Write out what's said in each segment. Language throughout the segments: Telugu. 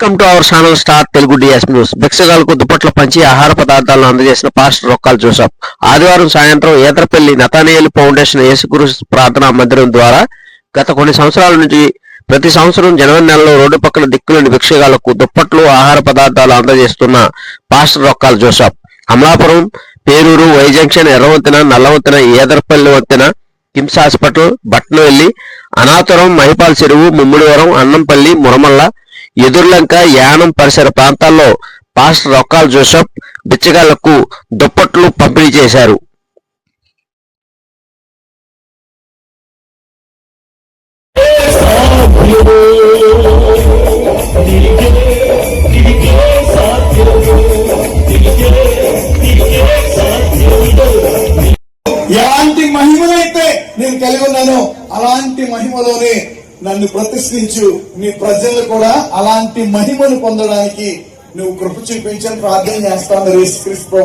Welcome to our channel star Telugu DS news భిక్షగాలకు దుప్పట్ల పంచి ఆహార పదార్థాలను అందజేసిన పాస్టర్ రొక్కాల్ జోసఫ్. ఆదివారం సాయంత్రం ఏతరపల్లి నతానియల్ ఫౌండేషన్ యేసుగురు ప్రార్థనా మందిరం ద్వారా గత కొన్ని సంవత్సరాల నుంచి ప్రతి సంవత్సరం జనవరి నెలలో రోడ్డు పక్కన దిక్కులేని భిక్షగాలకు దుప్పట్లు ఆహార పదార్థాలు అందజేస్తున్న pastor Rokkal Joseph. Amalapuram Peruru Y junction Erravantena Nallavantena Edarapalli వంతెన కిమ్స్ హాస్పిటల్ బట్నవెల్లి అనాతురం మహిపాల్ చెరువు ముమ్మిడివరం అన్నంపల్లి మురమల్ల ఎదుర్లంక యానం పరిసర ప్రాంతాల్లో పాస్టర్ రొక్కాల్ జోసెఫ్ బిచ్చగాళ్ళకు దుప్పట్లు పంపిణీ చేశారు. ఎలాంటి మహిమనైతే నేను కలిగి ఉన్నాను అలాంటి మహిమలోనే నన్ను ప్రతిష్ఠించు. నీ ప్రజలు కూడా అలాంటి మహిమను పొందడానికి నువ్వు కృప చూపించని ప్రార్థన చేస్తాను యేసుక్రీస్తు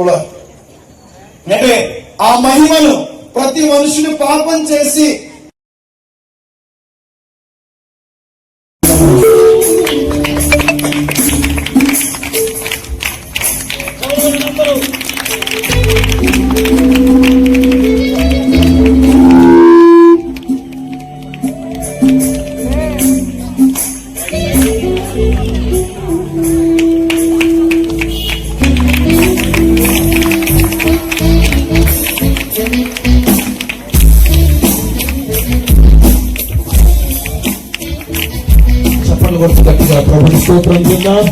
అంటే ఆ మహిమను ప్రతి మనుషుని పాపం చేసి చప్పట్లు కొడుతూ గట్టిగా ప్రభుని స్తోత్రం చెందాం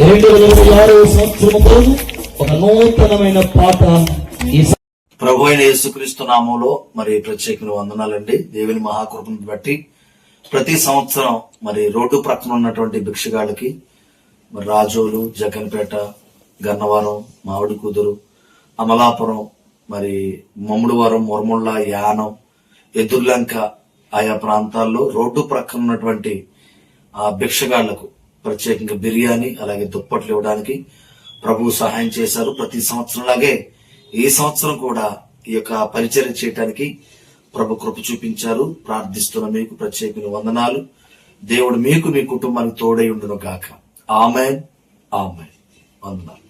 రెండు వేల ఇరవై ఆరో సంవత్సరంలో ఒక నూతనమైన పాట ప్రభు అయిన యేసుక్రీస్తు నామంలో మరి ప్రత్యేకమైన వందనాలండి. దేవుని మహాకృపను బట్టి ప్రతి సంవత్సరం మరి రోడ్డు ప్రక్కన ఉన్నటువంటి భిక్షగాళ్ళకి మరి రాజోలు జగన్పేట గన్నవరం మామిడి కుదురు అమలాపురం మరి మమ్ముడివరం మురముళ్ళ యానం ఎదుర్లంక ఆయా ప్రాంతాల్లో రోడ్డు ప్రక్కన ఉన్నటువంటి ఆ భిక్షగాళ్ళకు ప్రత్యేకంగా బిర్యానీ అలాగే దుప్పట్లు ఇవ్వడానికి ప్రభువు సహాయం చేశారు. ప్రతి సంవత్సరంలాగే ఈ సంవత్సరం కూడా ఈ యొక్క పరిచయం చేయడానికి ప్రభు కృప చూపించారు. ప్రార్థిస్తున్న మీకు ప్రత్యేకమైన వందనాలు. దేవుడు మీకు మీ కుటుంబానికి తోడై ఉండును గాక. ఆమె ఆమె వందనాలు.